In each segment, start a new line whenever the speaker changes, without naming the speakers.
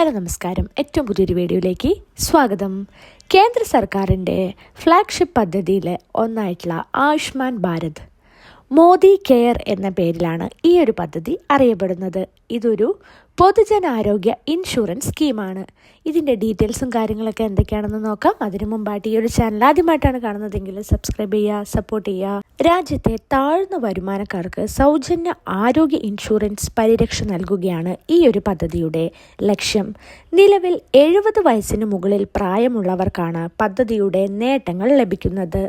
Hello നമസ്കാരം. ഏറ്റവും പുതിയൊരു വീഡിയോയിലേക്ക് സ്വാഗതം. കേന്ദ്ര സർക്കാരിന്റെ ഫ്ലാഗ്ഷിപ്പ് പദ്ധതിയിലെ ഒന്നായിട്ടുള്ള ആയുഷ്മാൻ ഭാരത് മോദി കെയർ എന്ന പേരിലാണ് ഈ ഒരു പദ്ധതി അറിയപ്പെടുന്നത്. ഇതൊരു പൊതുജനാരോഗ്യ ഇൻഷുറൻസ് സ്കീമാണ്. ഇതിന്റെ ഡീറ്റെയിൽസും കാര്യങ്ങളൊക്കെ എന്തൊക്കെയാണെന്ന് നോക്കാം. അതിനു മുമ്പായിട്ട് ഈ ഒരു ചാനൽ ആദ്യമായിട്ടാണ് കാണുന്നതെങ്കിൽ സബ്സ്ക്രൈബ് ചെയ്യുക സപ്പോർട്ട് ചെയ്യുക. രാജ്യത്തെ താഴ്ന്ന വരുമാനക്കാർക്ക് സൗജന്യ ആരോഗ്യ ഇൻഷുറൻസ് പരിരക്ഷ നൽകുകയാണ് ഈ ഒരു പദ്ധതിയുടെ ലക്ഷ്യം. നിലവിൽ എഴുപത് വയസ്സിന് മുകളിൽ പ്രായമുള്ളവർക്കാണ് പദ്ധതിയുടെ നേട്ടങ്ങൾ ലഭിക്കുന്നത്.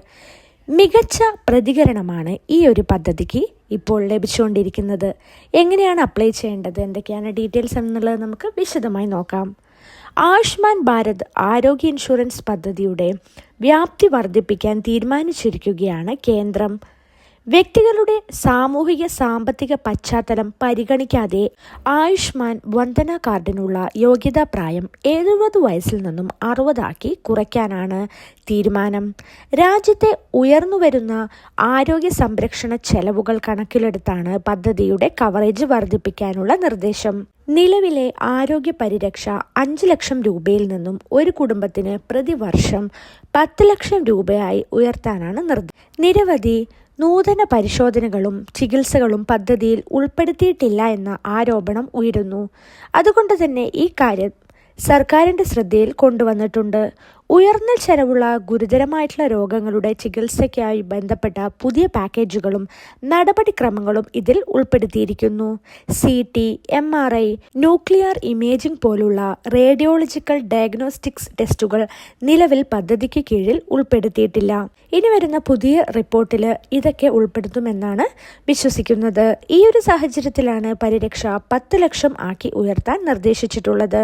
മികച്ച പ്രതികരണമാണ് ഈ ഒരു പദ്ധതിക്ക് ഇപ്പോൾ ലഭിച്ചുകൊണ്ടിരിക്കുന്നത്. എങ്ങനെയാണ് അപ്ലൈ ചെയ്യേണ്ടത്? എന്തൊക്കെയാണ് ഡീറ്റെയിൽസ് എന്നുള്ളത് നമുക്ക് വിശദമായി നോക്കാം. ആയുഷ്മാൻ ഭാരത് ആരോഗ്യ ഇൻഷുറൻസ് പദ്ധതിയുടെ വ്യാപ്തി വർദ്ധിപ്പിക്കാൻ തീരുമാനിച്ചിരിക്കുകയാണ് കേന്ദ്രം. വ്യക്തികളുടെ സാമൂഹിക സാമ്പത്തിക പശ്ചാത്തലം പരിഗണിക്കാതെ ആയുഷ്മാൻ വന്ദന കാർഡിനുള്ള യോഗ്യതാ പ്രായം എഴുപത് വയസ്സിൽ നിന്നും അറുപതാക്കി കുറയ്ക്കാനാണ് തീരുമാനം. രാജ്യത്തെ ഉയർന്നുവരുന്ന ആരോഗ്യ സംരക്ഷണ ചെലവുകൾ കണക്കിലെടുത്താണ് പദ്ധതിയുടെ കവറേജ് വർദ്ധിപ്പിക്കാനുള്ള നിർദ്ദേശം. നിലവിലെ ആരോഗ്യ പരിരക്ഷ അഞ്ച് ലക്ഷം രൂപയിൽ നിന്നും ഒരു കുടുംബത്തിന് പ്രതിവർഷം പത്ത് ലക്ഷം രൂപയായി ഉയർത്താനാണ് നിർദ്ദേശം. നിരവധി നൂതന പരിശോധനകളും ചികിത്സകളും പദ്ധതിയിൽ ഉൾപ്പെടുത്തിയിട്ടില്ല എന്ന ആരോപണം ഉയരുന്നു. അതുകൊണ്ട് തന്നെ ഈ കാര്യം സർക്കാരിന്റെ ശ്രദ്ധയിൽ കൊണ്ടുവന്നിട്ടുണ്ട്. ഉയർന്ന ചെലവുള്ള ഗുരുതരമായിട്ടുള്ള രോഗങ്ങളുടെ ചികിത്സയ്ക്കായി ബന്ധപ്പെട്ട പുതിയ പാക്കേജുകളും നടപടിക്രമങ്ങളും ഇതിൽ ഉൾപ്പെടുത്തിയിരിക്കുന്നു. C T M R I nuclear imaging പോലുള്ള റേഡിയോളജിക്കൽ ഡയഗ്നോസ്റ്റിക്സ് ടെസ്റ്റുകൾ നിലവിൽ പദ്ധതിക്ക് കീഴിൽ ഉൾപ്പെടുത്തിയിട്ടില്ല. ഇനി വരുന്ന പുതിയ റിപ്പോർട്ടിൽ ഇതൊക്കെ ഉൾപ്പെടുത്തുമെന്നാണ് വിശ്വസിക്കുന്നത്. ഈ ഒരു സാഹചര്യത്തിലാണ് പരിരക്ഷ പത്ത് ലക്ഷം ആക്കി ഉയർത്താൻ നിർദ്ദേശിച്ചിട്ടുള്ളത്.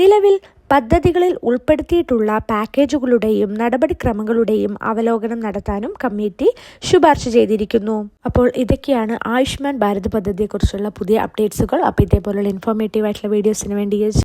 നിലവിൽ പദ്ധതികളിൽ ഉൾപ്പെടുത്തിയിട്ടുള്ള പാക്കേജുകളുടെയും നടപടിക്രമങ്ങളുടെയും അവലോകനം നടത്താനും കമ്മിറ്റി ശുപാർശ ചെയ്തിരിക്കുന്നു. അപ്പോൾ ഇതൊക്കെയാണ് ആയുഷ്മാൻ ഭാരത് പദ്ധതിയെക്കുറിച്ചുള്ള പുതിയ അപ്ഡേറ്റ്സുകൾ. അപ്പോൾ ഇതേപോലുള്ള ഇൻഫോർമേറ്റീവ് ആയിട്ടുള്ള വീഡിയോസിന് വേണ്ടി